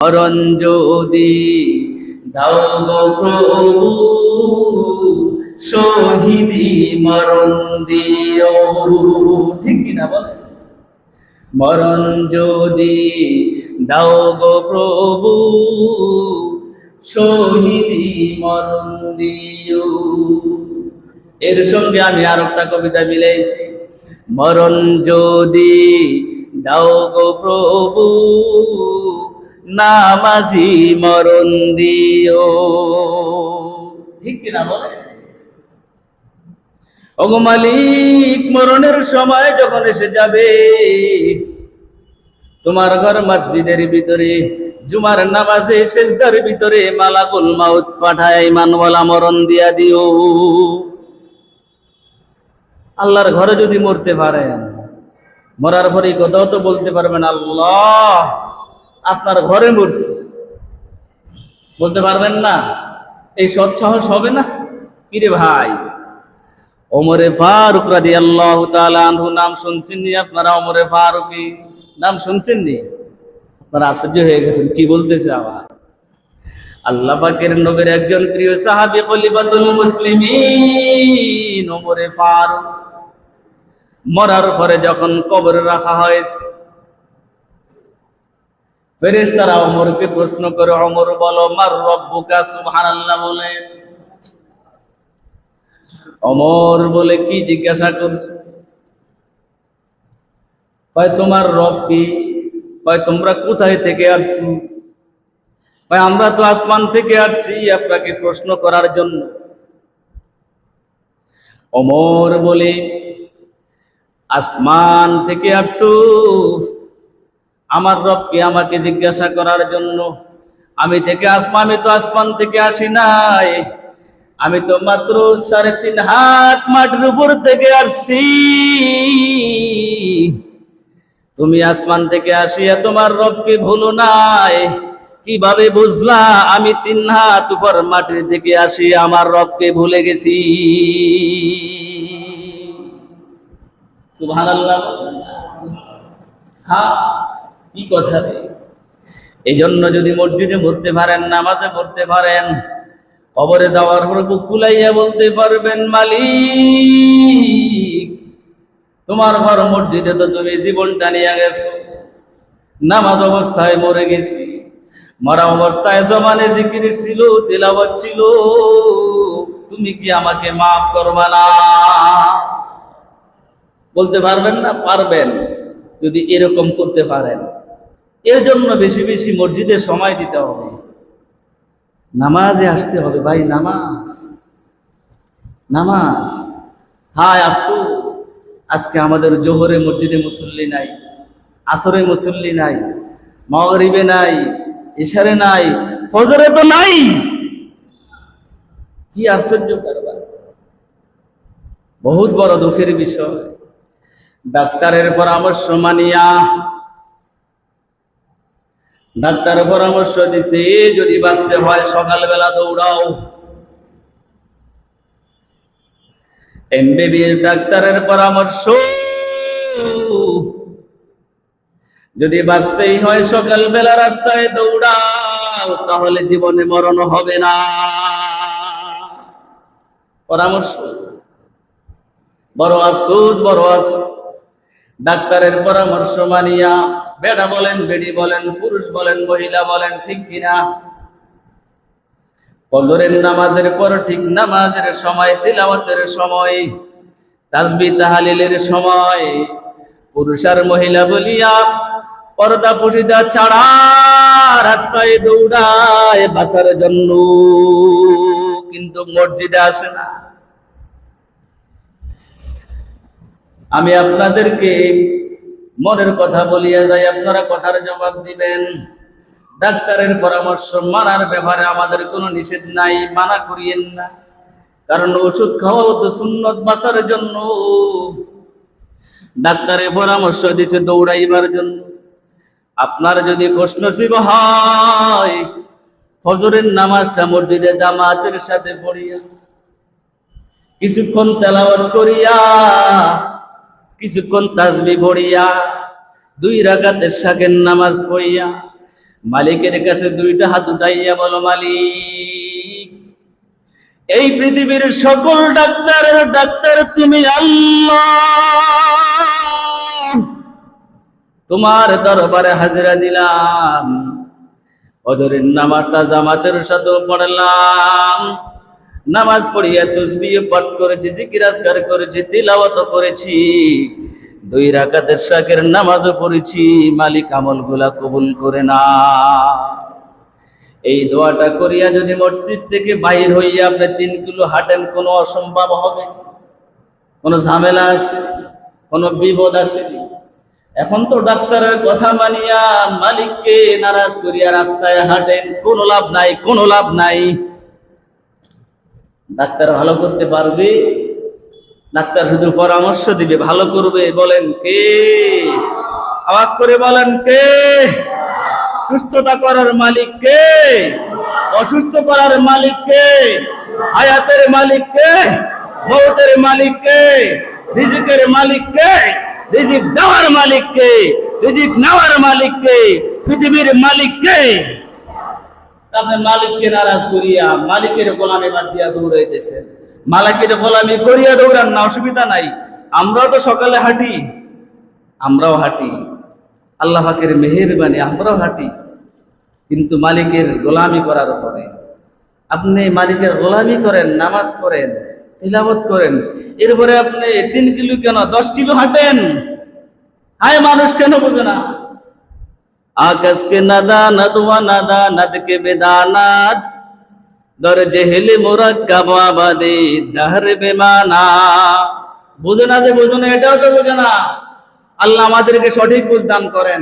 মরণ যদি দাও গো প্রভু, শহীদি মরণ দিও। ঠিক কিনা বলে মরণ যদি দাও গো প্রভু, শহীদি মরণ দিও। এর সঙ্গে আমি আর একটা কবিতা মিলাইছি। মরণ যদি দাও গো প্রভু নামাজি মরণ দিও। ঠিক কিনা বলে? ওগো মালিক, মরণের সময় যখন এসে যাবে, তোমার ঘর মসজিদের ভিতরে, জুমার নামাজে শেষদার ভিতরে মালাকুল মাউত পাঠায় মানওয়ালা মরণ দিয়া দিও। আল্লাহর ঘরে যদি মরতে পারেন, মরার পরে কথাও তো বলতে পারবেন আল্লাহ। আপনার ঘরে মরছি। বলতে পারবেন না, এই সৎ সাহস হবে না? কিরে ভাই? ওমরে ফারুক রাদি আল্লাহ আনহু নাম শুনছেন নি আপনারা? ওমরে ফারুকি, নাম শুনছেন নি? আপনারা আশ্চর্য হয়ে গেছেন, কি বলতেছে আবার? আল্লাহ পাকের নবীর একজন প্রিয় সাহাবী খলিফাতুল মুসলিমিন, ওমরে ফারুক। মরার পরে যখন কবরে রাখা হয়েছে ফেরেশতারা ওমরকে প্রশ্ন করে ওমর বলো, মার রব্বুকা সুবহানাল্লাহ বলে। অমর বলে কি জিজ্ঞাসা করছে? কয়, তোমার রব কি? কয়, তোমরা কোথায় থেকে আসছো? কয়, আমরা তো আসমান থেকে আসছি আপনাকে প্রশ্ন করার জন্য। অমর বলে, আসমান থেকে আসছো? আমার রবকে আমাকে জিজ্ঞাসা করার জন্য, আমি থেকে আসমান আমি তো আসমান থেকে আসি নাই। আমি তো মাত্র সাড়ে তিন হাত মাটির উপর থেকে আসছি। তুমি আসমান থেকে আসিয়া তোমার রবকে ভুলো নাই। কীভাবে বুঝলা? আমি তিন হাত উপর মাটির থেকে আসি আমার রবকে ভুলে গেছি। সুবহানাল্লাহ। হ্যাঁ। কি কথা রে? এই জন্য যদি মসজিদে মরতে পারেন, নামাজে পড়তে পারেন, কবরে যাওয়ার পর বুক ফুলাইয়া বলতে পারবেন, মালিক, তোমার ঘর মসজিদে তো তুমি জীবনটা নিয়ে গেছো, নামাজ অবস্থায় মরে গেছি, মরা অবস্থায় জমানে জিকির ছিল তেলাবত ছিল, তুমি কি আমাকে মাফ করবা না? বলতে পারবেন না? পারবেন। যদি এরকম করতে পারেন। এর জন্য বেশি বেশি মসজিদে সময় দিতে হবে। নামাজে আসতে হবে ভাই, নামাজ। নামাজ। হায় আফসোস, আজকে আমাদের জোহরে মসজিদে মুসল্লি নাই, আসরে মুসল্লি নাই, মগরিবে নাই, ইশারে নাই, ফজরে তো নাই। কি আশ্চর্য কারবার। বহুত বড় দুঃখের বিষয়। ডাক্তারের পরামর্শ মানিয়া ডাক্তার পরামর্শ দিছে, যদি বাঁচতে হয় সকালবেলা দৌড়াও। এমবিবিএস ডাক্তারের পরামর্শ। যদি বাঁচতেই হয় সকালবেলা রাস্তায় দৌড়াও, তাহলে জীবনে মরণ হবে না। পরামর্শ। বড় আফসোস বড় আফসোস। ডাক্তারের পরামর্শ মানিয়া বেড়া বলেন বেডি বলেন, পুরুষ বলেন, মহিলা বলেন, ঠিক কিনা? ফজরের নামাজের পর ঠিক নামাজের সময়, তিলাওয়াতের সময়, তাসবি তাহালিলের সময়, পুরুষ আর মহিলা বলিয়া পর্দা পুষিদা ছাড়া রাস্তায় দৌড়ায় বাসার জন্য। কিন্তু মসজিদে আসে না। আমি আপনাদেরকে মনের কথা বলিয়া যাই, আপনারা কথার জবাব দিবেন। ডাক্তারের পরামর্শ মানার ব্যাপারে আমাদের কোনো নিষেধ নাই, মানা করিয়েন না। কারণ ওষুধ খাওয়াও তো সুন্নত বাঁচার জন্য। ডাক্তারের পরামর্শ দিছে দৌড়াইবার জন্য। আপনার যদি নসিব হয়, ফজরের নামাজটা মসজিদে জামাতের সাথে পড়িয়া, কিছুক্ষণ তেলাওয়াত করিয়া কিছুক্ষণ তাজবি পড়িয়া, দুই রাগাতের শাকের নামাজ পড়িয়া, মালিকের কাছে দুইটা হাত উঠাইয়া বলো, মালিক, এই পৃথিবীর সকল ডাক্তারের ডাক্তার তুমি আল্লাহ। তোমার দরবারে হাজিরা দিলাম, অজরের নামাজটা জামাতের সাথে পড়লাম। নামাজ পড়িয়া তুসবি পাঠ করেছি জিকিরাজকার করেছি, তিলাওয়াত করেছি, দুই রাকাতের শাকের নামাজও পড়েছি, মালিক আমলগুলা কবুল করে না। এই দোয়াটা করিয়া যদি মসজিদ থেকে বাহির হইয়া আপনি তিন কিলো হাঁটেন, কোনো অসম্ভব হবে? কোনো ঝামেলা আছে? কোনো বিপদ আছে? এখন তো ডাক্তারের কথা মানিয়া মালিককে নারাজ করিয়া রাস্তায় হাঁটেন, কোনো লাভ নাই, কোনো লাভ নাই। ডাক্তার ভালো করতে পারবে? ডাক্তার শুধু পরামর্শ দিবে, ভালো করবে, বলেন কে? আওয়াজ করে বলেন কে? সুস্থতা করার মালিক কে? অসুস্থ করার মালিক কে? আয়াতের মালিক কে? মৌতের মালিক কে? রিজিকের মালিক কে? রিজিক দেওয়ার মালিক কে? রিজিক নেওয়ার মালিক কে? পৃথিবীর মালিক কে? আপনি মালিককে নারাজ করিয়া মালিকের গোলামি বাদ দিয়া দৌড়াইতেছেন মালিকের গোলামি করিয়া দৌড়ান, না, অসুবিধা নাই। আমরাও তো সকালে হাঁটি, আমরাও হাঁটি। আল্লাহ পাকের মেহেরবানি, আমরাও হাঁটি। কিন্তু মালিকের গোলামি করার পরে, আপনি মালিকের গোলামি করেন, নামাজ পড়েন তিলাবত করেন, এরপরে আপনি তিন কিলো কেন, দশ কিলো হাঁটেন? হায়, মানুষ কেন বোঝে না? आकाश के नदानत व नदानत के बेदानात दर जहल मुरक्कब आबादे दहर বেমানা বুঝে না যে বুঝে না এটাও তো বুঝে না আল্লাহ আমাদেরকে সঠিক বুঝ দান করেন